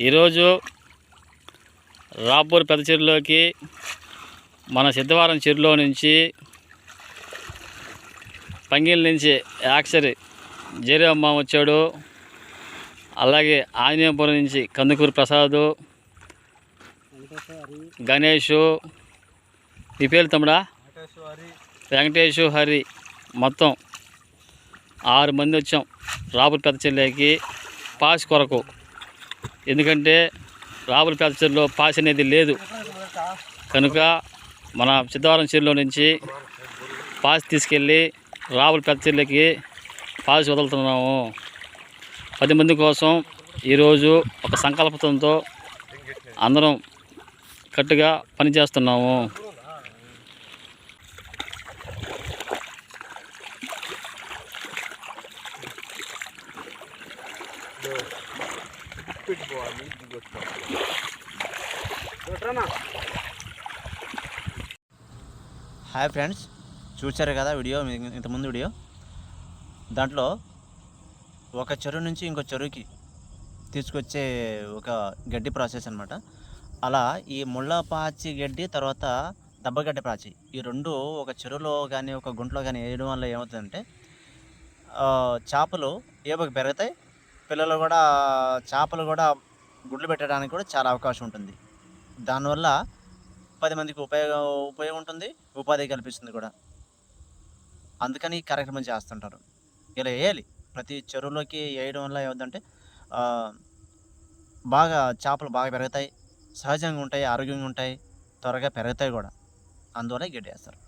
ఈరోజు రాపూర్ పెద్ద చెరువులోకి మన సిద్ధవరం చెరువులో నుంచి పంగిల నుంచి యాక్సరి జేరమ్మ వచ్చాడు. అలాగే ఆంజనేయపురం నుంచి కందుకూరు ప్రసాదు గణేష్. నీ పేరు తమ్ముడా? వెంకటేష్ హరి. మొత్తం ఆరు మంది వచ్చాం రాపూర్ పెద్ద చెల్లెకి పాస్ కొరకు ఎందుకంటే రాబుల్ పెద్ద పాస్ అనేది లేదు. కనుక మన సిద్ధవరం చెరువులో నుంచి పాస్ తీసుకెళ్ళి రాబుల్ పెద్ద పాస్ వదులుతున్నాము. పది మంది కోసం ఈరోజు ఒక సంకల్పంతో అందరం కట్టుగా పనిచేస్తున్నాము. హాయ్ ఫ్రెండ్స్ చూశారు కదా వీడియో ఇంతకుముందు వీడియో? దాంట్లో ఒక చెరువు నుంచి ఇంకో చెరువుకి తీసుకొచ్చే ఒక గడ్డి ప్రాసెస్ అనమాట అలా ఈ ముళ్ళపాచి గడ్డి తర్వాత దబ్బగడ్డి ప్రాచి ఈ రెండు ఒక చెరువులో కానీ ఒక గుంటలో కానీ వేయడం వల్ల ఏమవుతుందంటే చేపలు ఏపకి పెరుగుతాయి పిల్లలు కూడా చేపలు కూడా గుడ్లు పెట్టడానికి కూడా చాలా అవకాశం ఉంటుంది. దానివల్ల పది మందికి ఉపయోగం ఉపయోగం ఉంటుంది ఉపాధి కల్పిస్తుంది కూడా. అందుకని ఈ కార్యక్రమం చేస్తుంటారు. ఇలా వేయాలి ప్రతి చెరువులోకి వేయడం వల్ల ఏమవుతుందంటే బాగా చేపలు బాగా పెరుగుతాయి సహజంగా ఉంటాయి ఆరోగ్యంగా ఉంటాయి త్వరగా పెరుగుతాయి కూడా. అందువల్ల ఈ గడ్డి వేస్తారు.